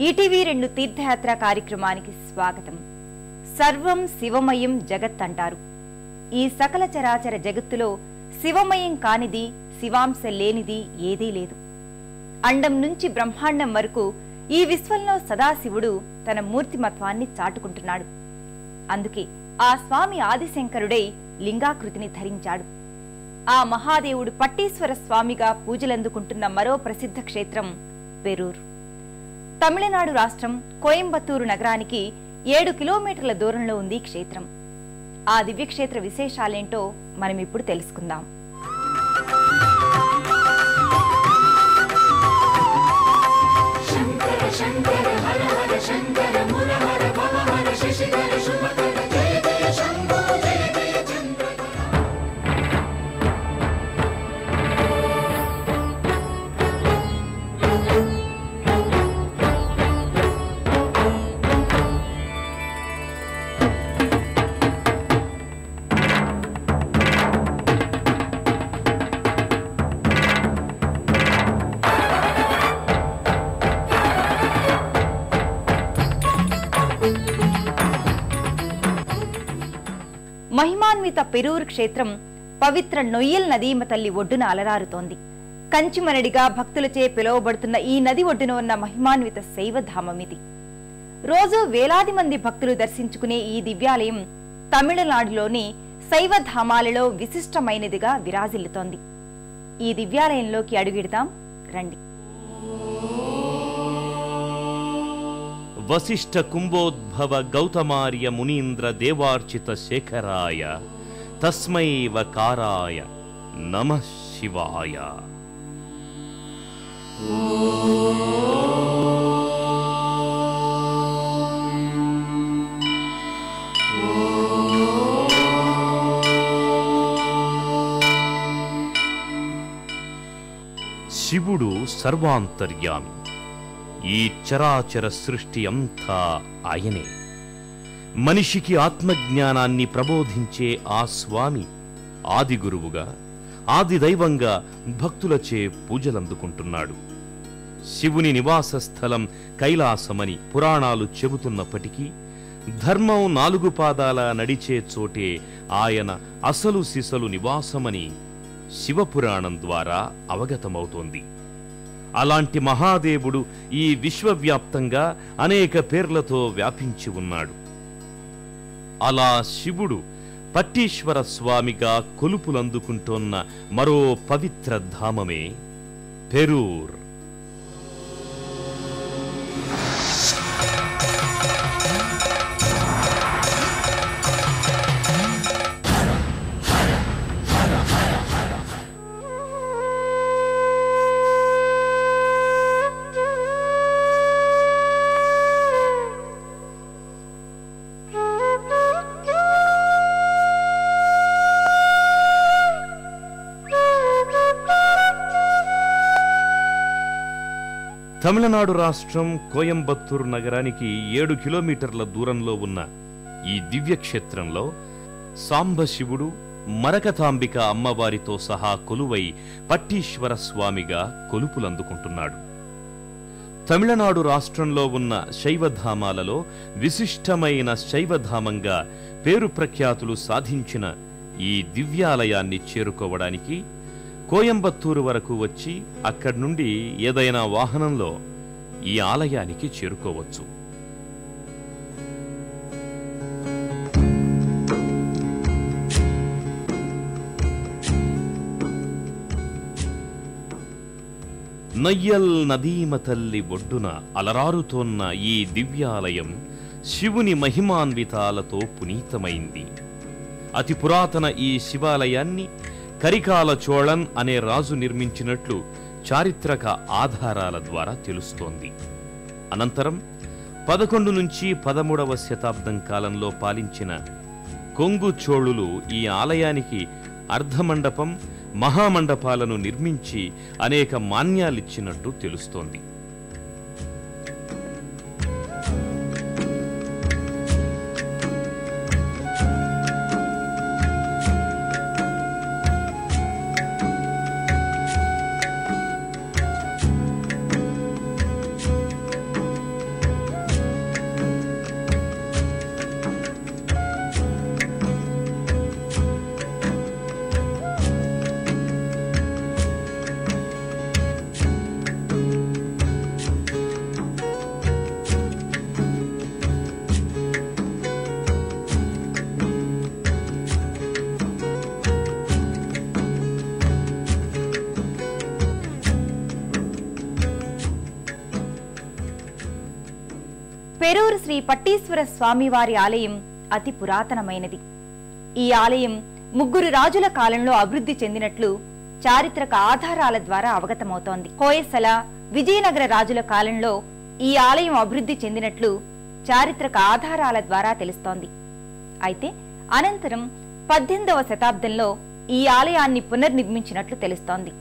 ETV రెండు తీర్థయాత్ర కార్యక్రమానికి స్వాగతం. సర్వం శివమయం జగత్ అంటారు. ఈ సకల చరాచర జగత్తులో శివమయం కానిది శివాంశ లేనిది ఏదీ లేదు. అండం నుంచి బ్రహ్మాండం వరకు ఈ విశ్వంలో సదాశివుడు తన మూర్తిమత్వాన్ని చాటుకుంటున్నాడు. అందుకే ఆ స్వామి ఆదిశంకరుడై లింగాకృతిని ధరించాడు. ఆ మహాదేవుడు పట్టీశ్వర స్వామిగా పూజలందుకుంటున్న మరో ప్రసిద్ధ క్షేత్రం పెరూరు తమిళనాడు రాష్ట్రం కోయంబత్తూరు నగరానికి ఏడు కిలోమీటర్ల దూరంలో ఉంది క్షేత్రం. ఆ దివ్యక్షేత్ర విశేషాలేంటో మనం ఇప్పుడు తెలుసుకుందాం. మహిమాన్విత పెరూరు క్షేత్రం పవిత్ర నొయ్యల్ నదీమ తల్లి ఒడ్డున అలరారుతోంది. కంచిమనడిగా భక్తులచే పిలువబడుతున్న ఈ నది ఒడ్డున ఉన్న మహిమాన్విత శైవధామమిది. రోజు వేలాది మంది భక్తులు దర్శించుకునే ఈ దివ్యాలయం తమిళనాడులోని శైవధామాలలో విశిష్టమైనదిగా విరాజిల్లుతోంది. ఈ దివ్యాలయంలోకి అడుగిడతాం రండి. వశిష్ఠ కుంభోద్భవ గౌతమార్య మునీంద్ర దేవార్చిత శేఖరాయ తస్మైవ కారాయ నమ శివాయ. శివుడు సర్వాంతర్యామి. ఈ చరాచర సృష్టి అంతా ఆయనే. మనిషికి ఆత్మజ్ఞానాన్ని ప్రబోధించే ఆ స్వామి ఆది గురువుగా ఆది దైవంగా భక్తులచే పూజలందుకుంటున్నాడు. శివుని నివాస స్థలం కైలాసమని పురాణాలు చెబుతున్నప్పటికీ ధర్మం నాలుగు పాదాల నడిచే చోటే ఆయన అసలు సిసలు నివాసమని శివపురాణం ద్వారా అవగతమవుతోంది. అలాంటి మహాదేవుడు ఈ విశ్వవ్యాప్తంగా అనేక పేర్లతో వ్యాపించి ఉన్నాడు. అలా శివుడు పట్టీశ్వర స్వామిగా కొలుపులందుకుంటోన్న మరో పవిత్ర ధామమే పెరూర్. తమిళనాడు రాష్ట్రం కోయంబత్తూరు నగరానికి ఏడు కిలోమీటర్ల దూరంలో ఉన్న ఈ దివ్యక్షేత్రంలో సాంబశివుడు మరకతాంబిక అమ్మవారితో సహా కొలువై పట్టీశ్వర స్వామిగా కొలుపులందుకుంటున్నాడు. తమిళనాడు రాష్ట్రంలో ఉన్న శైవధామాలలో విశిష్టమైన శైవధామంగా పేరు ప్రఖ్యాతులు సాధించిన ఈ దివ్యాలయాన్ని చేరుకోవడానికి కోయంబత్తూరు వరకు వచ్చి అక్కడి నుండి ఏదైనా వాహనంలో ఈ ఆలయానికి చేరుకోవచ్చు. నయ్యల్ నదీమ తల్లి ఒడ్డున అలరారుతోన్న ఈ దివ్యాలయం శివుని మహిమాన్వితాలతో పునీతమైంది. అతి పురాతన ఈ శివాలయాన్ని కరికాల చోళన్ అనే రాజు నిర్మించినట్లు చారిత్రక ఆధారాల ద్వారా తెలుస్తోంది. అనంతరం పదకొండు నుంచి పదమూడవ శతాబ్దం కాలంలో పాలించిన కొంగు చోళులు ఈ ఆలయానికి అర్ధమండపం మహామండపాలను నిర్మించి అనేక మాన్యాలిచ్చినట్టు తెలుస్తోంది. శ్రీ పట్టీశ్వర స్వామివారి ఆలయం అతి పురాతనమైనది. ఈ ఆలయం ముగ్గురు రాజుల కాలంలో అభివృద్ధి చెందినట్లు చారిత్రక ఆధారాల ద్వారా అవగతమవుతోంది. కోయసల విజయనగర రాజుల కాలంలో ఈ ఆలయం అభివృద్ధి చెందినట్లు చారిత్రక ఆధారాల ద్వారా తెలుస్తోంది. అయితే అనంతరం పద్దెనిమిదవ శతాబ్దంలో ఈ ఆలయాన్ని పునర్నిర్మించినట్లు తెలుస్తోంది.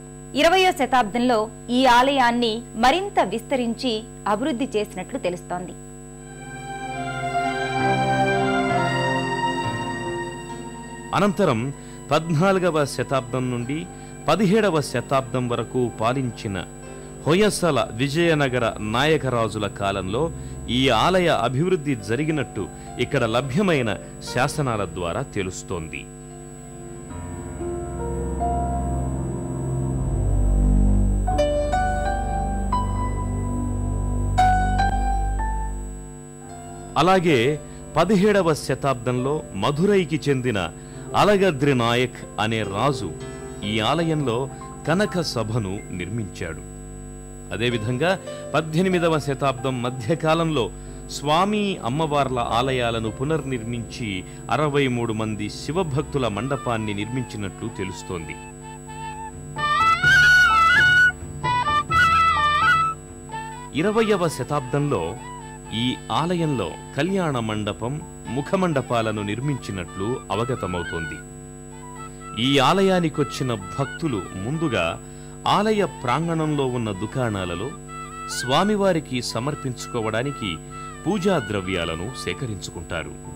ఇరవయో శతాబ్దంలో ఈ ఆలయాన్ని మరింత విస్తరించి అభివృద్ధి చేసినట్లు తెలుస్తోంది. అనంతరం పద్నాలుగవ శతాబ్దం నుండి పదిహేడవ శతాబ్దం వరకు పాలించిన హొయసల విజయనగర నాయకరాజుల కాలంలో ఈ ఆలయ అభివృద్ధి జరిగినట్టు ఇక్కడ లభ్యమైన శాసనాల ద్వారా తెలుస్తోంది. అలాగే పదిహేడవ శతాబ్దంలో మధురైకి చెందిన అలగద్రి నాయక్ అనే రాజు ఈ ఆలయంలో కనక సభను నిర్మించాడు. అదేవిధంగా పద్దెనిమిదవ శతాబ్దం మధ్యకాలంలో స్వామి అమ్మవార్ల ఆలయాలను పునర్నిర్మించి అరవై మూడు మంది శివభక్తుల మండపాన్ని నిర్మించినట్లు తెలుస్తోంది. ఇరవయవ శతాబ్దంలో ఈ ఆలయంలో కళ్యాణ మండపం ముఖమండపాలను నిర్మించినట్లు అవగతమవుతోంది. ఈ ఆలయానికొచ్చిన భక్తులు ముందుగా ఆలయ ప్రాంగణంలో ఉన్న దుకాణాలలో స్వామివారికి సమర్పించుకోవడానికి పూజా ద్రవ్యాలను సేకరించుకుంటారు.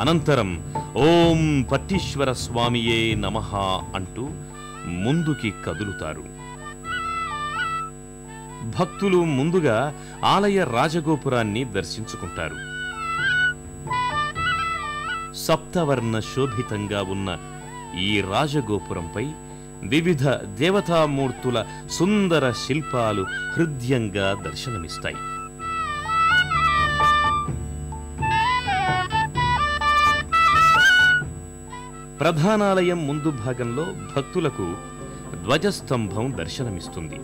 అనంతరం ఓం పట్టీశ్వర స్వామియే నమ అంటూ ముందుకి కదులుతారు. భక్తులు ముందుగా ఆలయ రాజగోపురాన్ని దర్శించుకుంటారు. సప్తవర్ణ శోభితంగా ఉన్న ఈ రాజగోపురంపై వివిధ దేవతామూర్తుల సుందర శిల్పాలు హృదయంగా దర్శనమిస్తాయి. ప్రధానాలయం ముందు భాగంలో భక్తులకు ధ్వజస్తంభం దర్శనమిస్తుంది.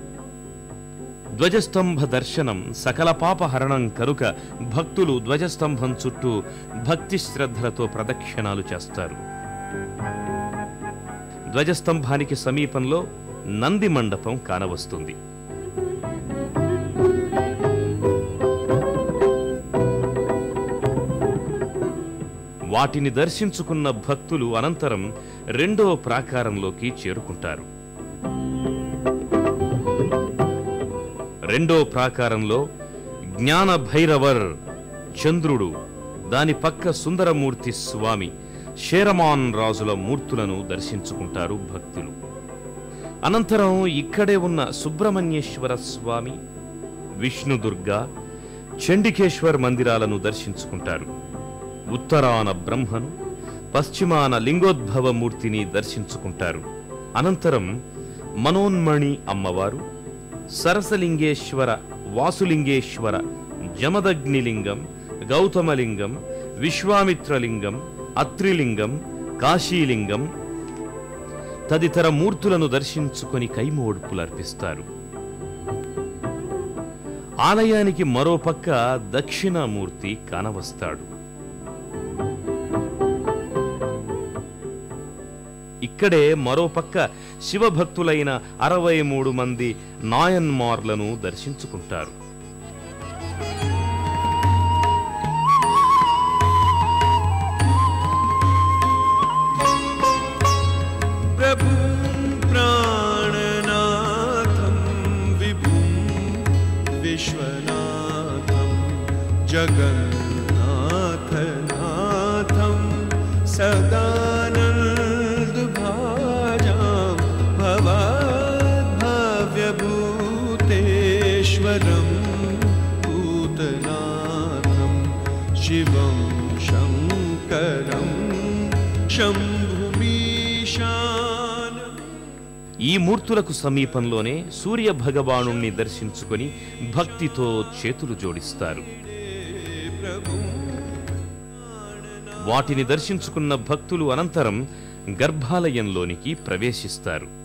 ధ్వజస్తంభ దర్శనం సకల పాపహరణం కనుక భక్తులు ధ్వజస్తంభం చుట్టూ భక్తి శ్రద్ధలతో ప్రదక్షిణాలు చేస్తారు. ధ్వజస్తంభానికి సమీపంలో నంది మండపం కానవస్తుంది. వాటిని దర్శించుకున్న భక్తులు అనంతరం రెండో ప్రాకారంలోకి చేరుకుంటారు. రెండో ప్రాకారంలో జ్ఞాన భైరవర్ చంద్రుడు దాని పక్క సుందరమూర్తి స్వామి షేరమాన్ రాజుల మూర్తులను దర్శించుకుంటారు భక్తులు. అనంతరం ఇక్కడే ఉన్న సుబ్రహ్మణ్యేశ్వర స్వామి విష్ణుదుర్గ చండికేశ్వర్ మందిరాలను దర్శించుకుంటారు. ఉత్తరాన బ్రహ్మను పశ్చిమాన లింగోద్భవ మూర్తిని దర్శించుకుంటారు. అనంతరం మనోన్మణి అమ్మవారు సరసలింగేశ్వర వాసులింగేశ్వర జమదగ్నిలింగం గౌతమలింగం విశ్వామిత్రలింగం అత్రిలింగం కాశీలింగం తదితర మూర్తులను దర్శించుకొని కైమోడ్పులర్పిస్తారు. ఆలయానికి మరోపక్క దక్షిణామూర్తి కానవస్తాడు. ఇక్కడే మరో పక్క శివభక్తులైన అరవై మూడు మంది నాయన్మార్లను దర్శించుకుంటారు प्रभुं प्राणनाथं विभुं विश्वनाथं जगन्नाथनाथं सदानन्दभाजां ఈ మూర్తులకు సమీపంలోనే సూర్య భగవానుణ్ణి దర్శించుకొని భక్తితో చేతులు జోడిస్తారు. వాటిని దర్శించుకున్న భక్తులు అనంతరం గర్భాలయంలోనికి ప్రవేశిస్తారు.